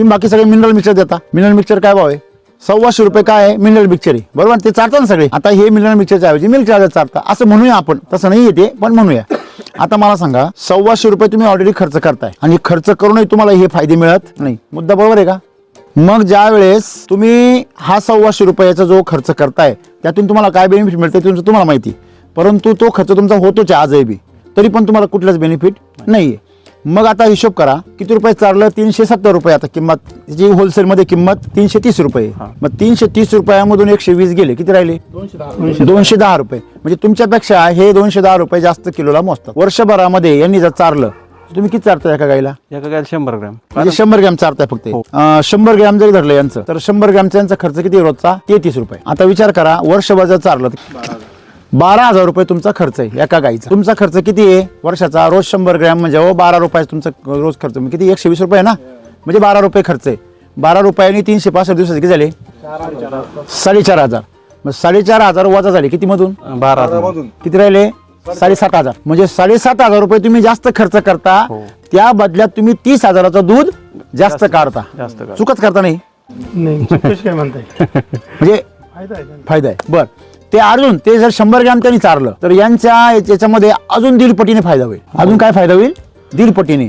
तुम्ही बाकी सगळे मिनरल मिक्सर देता. मिनरल मिक्सर काय भाव आहे? सव्वाशे रुपये काय आहे? मिनरल मिक्सर आहे. बरोबर? ते चारता ना सगळे. आता हे मिनरल मिक्सरच्या ऐवजी मिल्क चार्जर चारता असं म्हणूया आपण. तसं नाही येते पण म्हणूया. आता मला सांगा सव्वाशे रुपये तुम्ही ऑलरेडी खर्च करताय. आणि खर्च करूनही तुम्हाला हे फायदे मिळत नाही. मुद्दा बरोबर आहे का? मग ज्या वेळेस तुम्ही हा सव्वाशे रुपयाचा जो खर्च करताय त्यातून तुम्हाला काय बेनिफिट मिळते तुमचं तुम्हाला माहिती परंतु तो खर्च तुमचा होतोच आहे आजही बी. तरी पण तुम्हाला कुठलाच बेनिफिट नाहीये. मग आता हिशोब करा किती रुपये चाललं? तीनशे सत्तर रुपये आता किंमत. जी होलसेलमध्ये किंमत तीनशे तीस रुपये. मग तीनशे तीस रुपयामधून एकशे वीस गेले. किती राहिले? दोनशे दहा. रुपये. म्हणजे तुमच्यापेक्षा हे दोनशे दहा रुपये जास्त किलोला मोजतात. वर्षभरामध्ये यांनी जर चारलं तुम्ही किती चारताय एका गाईला? एका गायला शंभर ग्रॅम. म्हणजे शंभर ग्रॅम चारताय फक्त. अं, शंभर ग्रॅम जरी धरलं यांचं तर शंभर ग्रॅमचा यांचा खर्च किती रोजचा? तेहतीस रुपये. आता विचार करा वर्षभर जर चारलं बारा हजार रुपये तुमचा खर्च आहे एका गाईचा. तुमचा खर्च किती आहे? वर्षाचा रोज शंभर ग्रॅम म्हणजे हो बारा रुपयाचा तुमचा रोज खर्च. म्हणजे किती? एकशे वीस रुपये आहे ना? म्हणजे बारा रुपये खर्च आहे. बारा रुपयांनी तीनशे पासष्ट दिवसाचे किती झाले? साडेचार हजार. मग साडेचार हजार वजा झाले किती मधून बारा किती राहिले? साडेसात हजार. म्हणजे साडेसात हजार रुपये तुम्ही जास्त खर्च करता हो. त्या बदल्यात तुम्ही तीस हजाराचं दूध जास्त काढता. चुकच करता नाही? नाही चुकूच काय म्हणताय? म्हणजे फायदा आहे त्यांना. फायदा आहे. बर. ते अजून ते जर शंभर ग्रॅम त्यांनी चारलं तर यांच्या याच्यामध्ये अजून दीड पटीने फायदा होईल. अजून काय फायदा होईल? दीड पटीने